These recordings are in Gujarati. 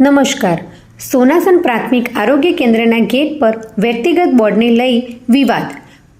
નમસ્કાર. સોનાસન પ્રાથમિક આરોગ્ય કેન્દ્રના ગેટ પર વ્યક્તિગત બોર્ડને લઈ વિવાદ.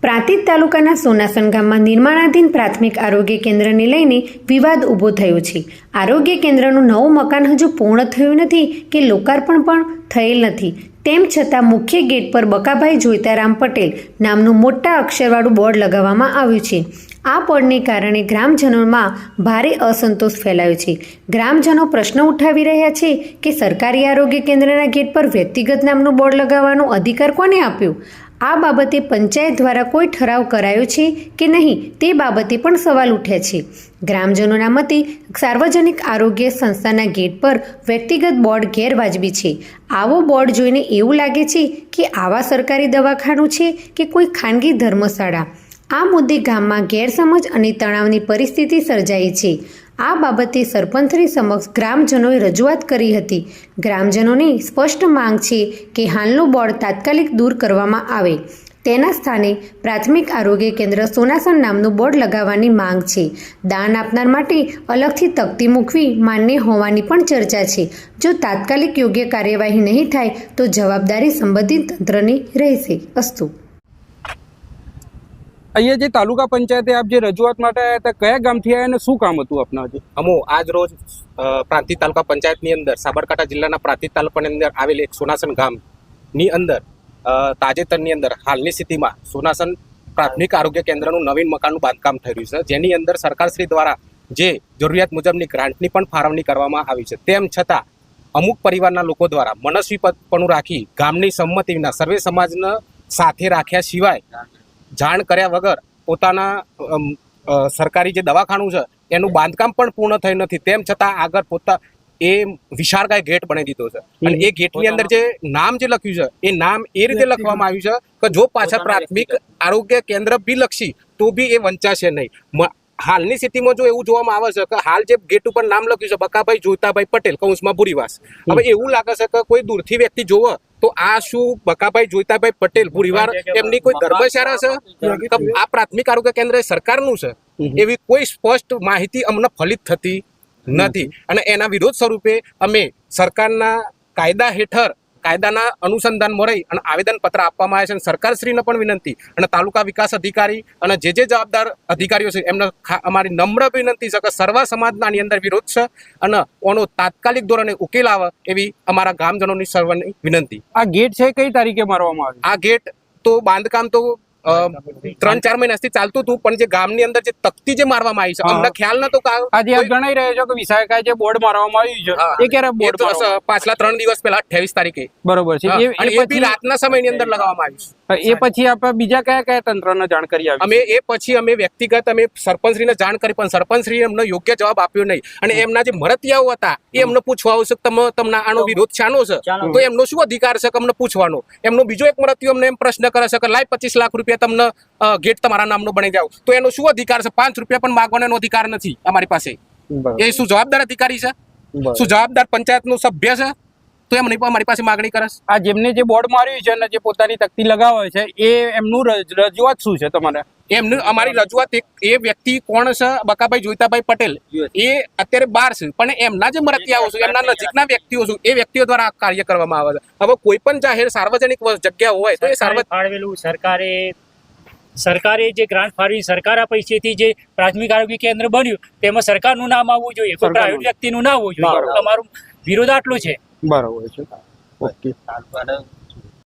પ્રાંતિજ તાલુકાના સોનાસન ગામમાં નિર્માણાધીન પ્રાથમિક આરોગ્ય કેન્દ્રને લઈને વિવાદ ઊભો થયો છે. આરોગ્ય કેન્દ્રનું નવું મકાન હજુ પૂર્ણ થયું નથી કે લોકાર્પણ પણ થયેલ નથી. તેમ છતાં મુખ્ય ગેટ પર બકાભાઈ જોઈતારામ પટેલ નામનું મોટા અક્ષરવાળું બોર્ડ લગાવવામાં આવ્યું છે. આ પડને કારણે ગ્રામજનોમાં ભારે અસંતોષ ફેલાયો છે. ગ્રામજનો પ્રશ્ન ઉઠાવી રહ્યા છે કે સરકારી આરોગ્ય કેન્દ્રના ગેટ પર વ્યક્તિગત નામનું બોર્ડ લગાવવાનો અધિકાર કોને આપ્યો? આ બાબતે પંચાયત દ્વારા કોઈ ઠરાવ કરાયો છે કે નહીં તે બાબતે પણ સવાલ ઉઠ્યા છે. ગ્રામજનોના મતે સાર્વજનિક આરોગ્ય સંસ્થાના ગેટ પર વ્યક્તિગત બોર્ડ ગેરવાજબી છે. આવો બોર્ડ જોઈને એવું લાગે છે કે આવા સરકારી દવાખાનું છે કે કોઈ ખાનગી ધર્મશાળા? આ મુદ્દે ગામમાં ગેરસમજ અને તણાવની પરિસ્થિતિ સર્જાઈ છે. આ બાબતે સરપંચની સમક્ષ ગ્રામજનોએ રજૂઆત કરી હતી. ગ્રામજનોની સ્પષ્ટ માંગ છે કે હાલનું બોર્ડ તાત્કાલિક દૂર કરવામાં આવે. તેના સ્થાને પ્રાથમિક આરોગ્ય કેન્દ્ર સોનાસન નામનું બોર્ડ લગાવવાની માંગ છે. દાન આપનાર માટે અલગથી તકતી મૂકવી માન્ય હોવાની પણ ચર્ચા છે. જો તાત્કાલિક યોગ્ય કાર્યવાહી નહીં થાય, તો જવાબદારી સંબંધિત તંત્રની રહેશે. અસ્તુ. અહીંયા જે તાલુકા પંચાયતે આપ જે રજૂઆત માટે આવ્યા હતા, કયા ગામથી આવ્યા અને શું કામ હતું આપના હજી? અમો, આજ રોજ પ્રાંતિજ તાલુકા પંચાયતની અંદર, સાબરકાંઠા જિલ્લાના પ્રાંતિજ તાલુકાની અંદર આવેલ એક સોનાસન ગામની અંદર તાજેતરની અંદર હાલની સ્થિતિમાં સોનાસન પ્રાથમિક આરોગ્ય કેન્દ્રનું નવીન મકાનનું બાંધકામ થઈ રહ્યું છે. જેની અંદર સરકારશ્રી દ્વારા જે જરૂરિયાત મુજબની ગ્રાન્ટની પણ ફાળવણી કરવામાં આવી છે. તેમ છતાં, અમુક પરિવારના લોકો દ્વારા મનસ્વીપણું રાખી ગામની સંમતિ વિના, સર્વે સમાજને સાથે રાખ્યા સિવાય જાણ કર્યા વગર પોતાના સરકારી જે દવાખાનું છે એનું બાંધકામ પણ પૂર્ણ થયું નથી. તેમ છતાં આગળ પોતા એ વિશાળકાય ગેટ બનાવી દીધો છે. અને એ ગેટની અંદર જે નામ જે લખ્યું છે એ નામ એ રીતે લખવામાં આવ્યું છે કે જો પાછા પ્રાથમિક આરોગ્ય કેન્દ્ર બી લખશી તો બી એ વંચાશે નહીં. હાલની સ્થિતિમાં જો એવું જોવામાં આવે છે કે હાલ જે ગેટ ઉપર નામ લખ્યું છે બકાભાઈ જોતાભાઈ પટેલ કૌંસમાં ભૂરીવાસ. હવે એવું લાગે છે કે કોઈ દૂરથી વ્યક્તિ જોવે તો આ શું બકાભાઈ જોઈતાભાઈ પટેલ ભૂરીવાર એમની કોઈ ધર્મશાળા છે? આ પ્રાથમિક આરોગ્ય કેન્દ્ર સરકારનું છે. એવી કોઈ સ્પષ્ટ માહિતી અમને ફલિત થતી નથી. અને એના વિરોધ સ્વરૂપે અમે સરકારના કાયદા હેઠળ કાયદાના અનુસંધાનમાં રહી અને આવેદનપત્ર આપવામાં આવે છે અને સરકારશ્રીને પણ વિનંતી અને તાલુકા વિકાસ અધિકારી અને જે જે જવાબદાર અધિકારીઓ છે એમને અમારી નમ્ર વિનંતી છે કે સર્વ સમાજના આની અંદર વિરોધ છે અને ઓનો તાત્કાલિક ધોરણે ઉકેલ આવે એવી અમારા ગામજનોની સર્વની વિનંતી. આ ગેટ છે કઈ તારીખે મારવામાં આવે આ ગેટ તો બાંધકામ તો ત્રણ ચાર મહિનાથી ચાલતું હતું પણ જે ગામની અંદર જે તકતી જે મારવામાં આવી છે અમને ખ્યાલ નતો આજે આપ જણાઈ રહ્યો છો કે વિશાખા જે બોર્ડ મારવામાં આવ્યું છે એ ક્યારે બોર્ડ પાછલા ત્રણ દિવસ પહેલા અઠ્યાવીસ તારીખે. બરોબર છે. અને એ એ બી રાતના સમયની અંદર લગાવવામાં આવ્યું છે. એ પછી આપણે બીજા કયા કયા તંત્રને જાણ કરી આવી અમે એ પછી અમે વ્યક્તિગત અમે સરપંચશ્રીને જાણ કરી પણ સરપંચશ્રીએ અમને યોગ્ય જવાબ આપ્યો નહીં. અને એમના જે મરતિયાઓ હતા એ અમને પૂછવા આવશે કે તમે તમને આનો વિરોધ શાનો છે? તો એમનો શું અધિકાર છે અમને પૂછવાનો? એમનો બીજો એક મરતિયો અમને એમ પ્રશ્ન કરે છે કે લાય પચીસ લાખ રૂપિયા તમને ગેટ તમારા નામનો બની જાવ તો એનો શું અધિકાર છે? પાંચ રૂપિયા પણ માગવાનો એનો અધિકાર નથી અમારી પાસે. એ શું જવાબદાર અધિકારી છે? શું જવાબદાર પંચાયતનો સભ્ય છે? તો એમ નહીં પણ અમારી પાસે માગણી કરે આ જેમને જે બોર્ડ માર્યું છે અને જે પોતાની તકતી લગાવે છે એ એમનું રજૂઆત શું છે તમારે? એમનું અમારી રજૂઆત એ વ્યક્તિ કોણ છે? બકાભાઈ જોઈતાભાઈ પટેલ. એ અત્યારે બાર છે પણ એમના જે મરતિયાઓ છે એમના નજીકના વ્યક્તિઓ છે એ વ્યક્તિઓ દ્વારા આ કાર્ય કરવામાં આવે છે. હવે કોઈ પણ જાહેર સાર્વજનિક જગ્યા હોય તો એ સાર્વજનિક સરકારે સરકારે જે ગ્રાન્ટ ફાળવી સરકારના પૈસેથી જે પ્રાથમિક આરોગ્ય કેન્દ્ર બન્યું તેમાં સરકારનું નામ આવવું જોઈએ. કોઈ. પ્રાઇવેટ વ્યક્તિનું ના આવવું જોઈએ. અમારું વિરોધ આટલો છે. બરોબર છે. ઓકે.